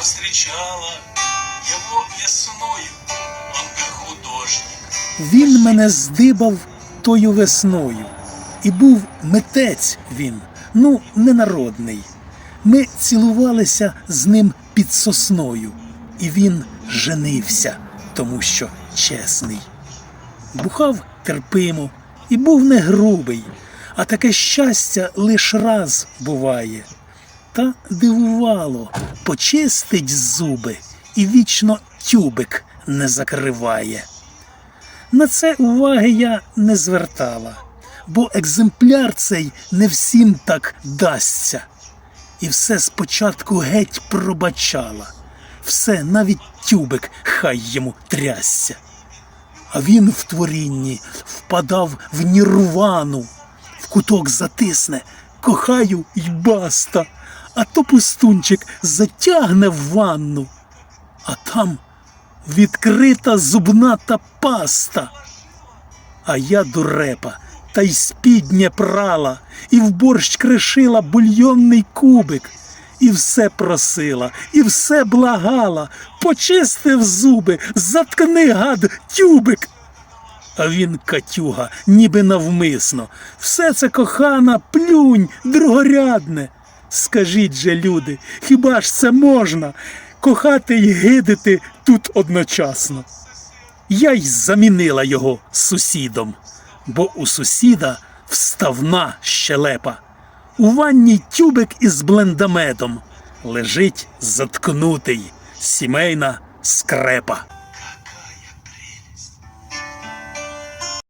повстречала его весною, он как художник. Він мене здибав тою весною. І був митець він, ну, ненародний. Ми цілувалися з ним під сосною, і він женився, тому що чесний. Бухав терпимо і був не грубий, а таке щастя лиш раз буває. Та дивувало, почистить зуби і вічно тюбик не закриває. На це уваги я не звертала, бо екземпляр цей не всім так дасться. І все спочатку геть пробачала, все навіть тюбик хай йому трясся. А він в творінні впадав в нірвану, в куток затисне, кохаю й баста, а то пустунчик затягне в ванну, а там відкрита зубната паста. А я дурепа, та й спіднє прала, і в борщ кришила бульйонний кубик, і все просила, і все благала, почистив зуби, заткни гад тюбик. А він катюга, ніби навмисно. Все це кохана, плюнь, другорядне. Скажіть же, люди, хіба ж це можна? Кохати й гидити тут одночасно. Я й замінила його сусідом, бо у сусіда вставна щелепа. У ванні тюбик із блендамедом лежить заткнутий сімейна скрепа.